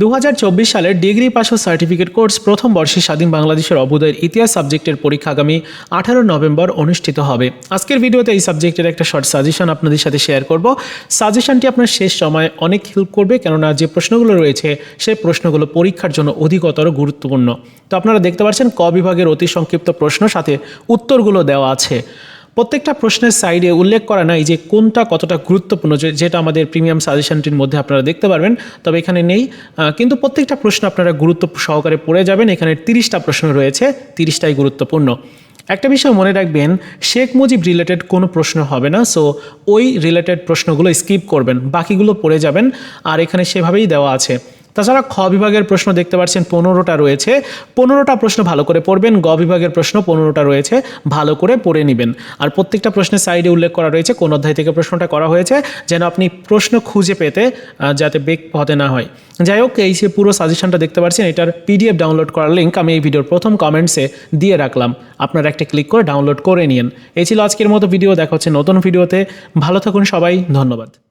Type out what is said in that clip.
দু সালের degree pass ও সার্টিফিকেট কোর্স প্রথম বর্ষে স্বাধীন বাংলাদেশের অবুদয়ের ইতিহাস সাবজেক্টের পরীক্ষা আগামী আঠারো নভেম্বর অনুষ্ঠিত হবে। আজকের ভিডিওতে এই সাবজেক্টের একটা শর্ট সাজেশন আপনাদের সাথে শেয়ার করব। সাজেশনটি আপনার শেষ সময় অনেক হেল্প করবে, কেননা যে প্রশ্নগুলো রয়েছে সেই প্রশ্নগুলো পরীক্ষার জন্য অধিকতর গুরুত্বপূর্ণ। তো আপনারা দেখতে পাচ্ছেন, ক বিভাগের অতি সংক্ষিপ্ত প্রশ্ন, সাথে উত্তরগুলো দেওয়া আছে। প্রত্যেকটা প্রশ্নের সাইডে উল্লেখ করা নাই যে কোনটা কতটা গুরুত্বপূর্ণ যেটা আমাদের প্রিমিয়াম সাজেশনটির মধ্যে আপনারা দেখতে পারবেন, তবে এখানে নেই। কিন্তু প্রত্যেকটা প্রশ্ন আপনারা গুরুত্ব সহকারে পড়ে যাবেন। এখানে তিরিশটা প্রশ্ন রয়েছে, তিরিশটাই গুরুত্বপূর্ণ। একটা বিষয় মনে রাখবেন, শেখ মুজিব রিলেটেড কোনো প্রশ্ন হবে না সো ওই রিলেটেড প্রশ্নগুলো স্কিপ করবেন, বাকিগুলো পড়ে যাবেন, আর এখানে সেভাবেই দেওয়া আছে। তাছাড়া খ বিভাগের প্রশ্ন দেখতে পাচ্ছেন, পনেরোটা রয়েছে। পনেরোটা প্রশ্ন ভালো করে পড়বেন, গ বিভাগের প্রশ্ন পনেরোটা রয়েছে, ভালো করে পড়ে নেবেন। আর প্রত্যেকটা প্রশ্নের সাইডে উল্লেখ করা রয়েছে, কোন অধ্যায় থেকে প্রশ্নটা করা হয়েছে, যেন আপনি প্রশ্ন খুঁজে পেতে যাতে বেগ হতে না হয়। যাই হোক, এই যে পুরো সাজেশনটা দেখতে পাচ্ছেন, এটার পিডিএফ ডাউনলোড করার লিঙ্ক আমি এই ভিডিওর প্রথম কমেন্টসে দিয়ে রাখলাম। আপনারা একটা ক্লিক করে ডাউনলোড করে নিন এই ছিল আজকের মতো ভিডিও দেখা হচ্ছে নতুন ভিডিওতে ভালো থাকুন সবাই, ধন্যবাদ।